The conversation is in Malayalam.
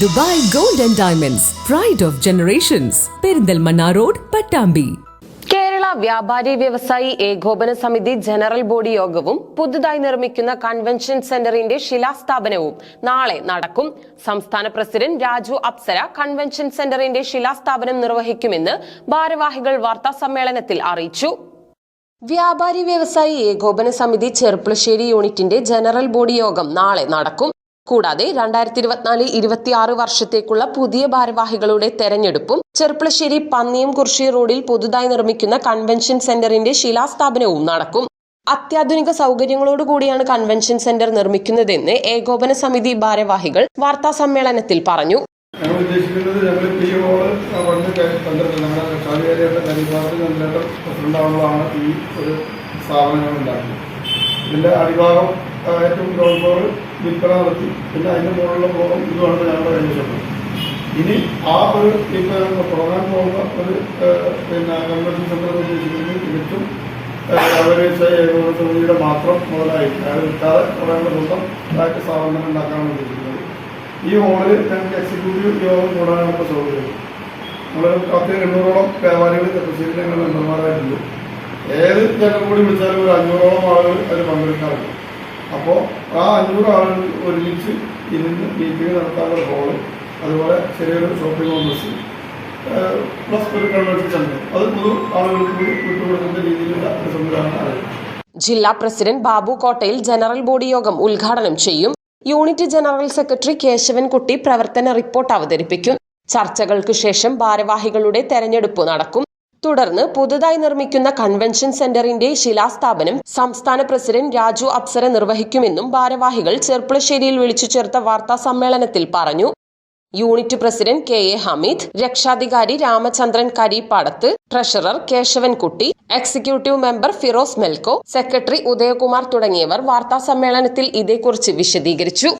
Dubai gold and diamonds pride of generations Perinthalmanna road Pattambi. Kerala Vyapari Vyavasayi Ekopana സമിതി ജനറൽ ബോഡി യോഗവും പുതുതായി നിർമ്മിക്കുന്ന കൺവെൻഷൻ സെന്ററിന്റെ ശിലാസ്ഥാപനവും നാളെ നടക്കും. സംസ്ഥാന പ്രസിഡന്റ് രാജു അപ്സര കൺവെൻഷൻ സെന്ററിന്റെ ശിലാസ്ഥാപനം നിർവഹിക്കുമെന്ന് ഭാരവാഹികൾ വാർത്താ സമ്മേളനത്തിൽ അറിയിച്ചു. വ്യാപാരി വ്യവസായി ഏകോപന സമിതി ചെർപ്പുളശ്ശേരി യൂണിറ്റിന്റെ ജനറൽ ബോഡി യോഗം നാളെ നടക്കും. കൂടാതെ രണ്ടായിരത്തി ഇരുപത്തിനാല് ഇരുപത്തിയാറ് വർഷത്തേക്കുള്ള പുതിയ ഭാരവാഹികളുടെ തെരഞ്ഞെടുപ്പും ചെർപ്പളശ്ശേരി പന്നിയം കുർഷി റോഡിൽ പുതുതായി നിർമ്മിക്കുന്ന കൺവെൻഷൻ സെന്ററിന്റെ ശിലാസ്ഥാപനവും നടക്കും. അത്യാധുനിക സൗകര്യങ്ങളോടുകൂടിയാണ് കൺവെൻഷൻ സെന്റർ നിർമ്മിക്കുന്നതെന്ന് ഏകോപന സമിതി ഭാരവാഹികൾ വാർത്താ സമ്മേളനത്തിൽ പറഞ്ഞു. ഞങ്ങൾ അടിഭാഗം ഏറ്റവും ഗ്രൗണ്ട് ഫ്ലോർ വിൽപ്പന നടത്തി. പിന്നെ അതിന്റെ മുകളിലുള്ള ഫ്ലോറും ഇതുമാണ് ഞങ്ങളുടെ കൈവശം ഇനി ആ ഒരു പ്രോഗ്രാം പോകുന്ന ഒരു പിന്നെ കൺവെൻഷൻ സെന്റർ ഉദ്ദേശിക്കുന്നത് തികച്ചും അവർ സമിതിയുടെ മാത്രം മുതലായി അതായത് വിൽക്കാതെ കുറേ സ്വന്തം ബാക്കി സ്ഥാപനം ഉണ്ടാക്കാനാണ് ഉദ്ദേശിക്കുന്നത്. ഈ ഹോളിൽ ഞങ്ങൾക്ക് എക്സിക്യൂട്ടീവ് യോഗം കൂടാനാണ് ഇപ്പോൾ സൗകര്യം. നമ്മൾ പത്ത് എണ്ണൂറോളം വ്യാപാരികൾ ചെറുപ്പശ്ശേരി ഞങ്ങൾ മെമ്പർമാരായിട്ടുണ്ട്. ഏത് ജനം കൂടി വിളിച്ചാലും ഒരു അഞ്ഞൂറോളം ആളുകൾ അതിൽ പങ്കെടുക്കാറുണ്ട്. അപ്പോൾ ആ അഞ്ഞൂറ് ആളുകൾ ഒരുമിച്ച് ഇരുന്ന് മീറ്റിംഗ് നടത്താനുള്ള ഹോൾ അതുപോലെ ചെറിയൊരു ഷോപ്പിംഗ് കോംപ്ലക്സ് പ്ലസ് ഒരു കൺവെൻഷൻ സെന്റർ അത് പൊതു ആളുകൾക്ക് കൂടി വിട്ടുകൊടുക്കുന്ന രീതിയിലുള്ള ഒരു സംവിധാനമാണ് ജില്ലാ പ്രസിഡന്റ് ബാബു കോട്ടയിൽ ജനറൽ ബോഡി യോഗം ഉദ്ഘാടനം ചെയ്യും. യൂണിറ്റ് ജനറൽ സെക്രട്ടറി കേശവൻകുട്ടി പ്രവർത്തന റിപ്പോർട്ട് അവതരിപ്പിക്കും. ചർച്ചകൾക്ക് ശേഷം ഭാരവാഹികളുടെ തെരഞ്ഞെടുപ്പ് നടക്കും. തുടർന്ന് പുതുതായി നിർമ്മിക്കുന്ന കൺവെൻഷൻ സെന്ററിന്റെ ശിലാസ്ഥാപനം സംസ്ഥാന പ്രസിഡന്റ് രാജു അപ്സര നിർവഹിക്കുമെന്നും ഭാരവാഹികൾ ചെർപ്പുളശ്ശേരിയിൽ വിളിച്ചു ചേർത്ത വാർത്താ സമ്മേളനത്തിൽ പറഞ്ഞു. Unit president K A Hameed രക്ഷാധികാരി Ramachandran Kareepadath treasurer Keshavankutty executive member Firoz Melco secretary Udayakumar തുടങ്ങിയവർ വാർത്താ സമ്മേളനത്തിൽ ഇതേക്കുറിച്ച് വിശദീകരിച്ചു.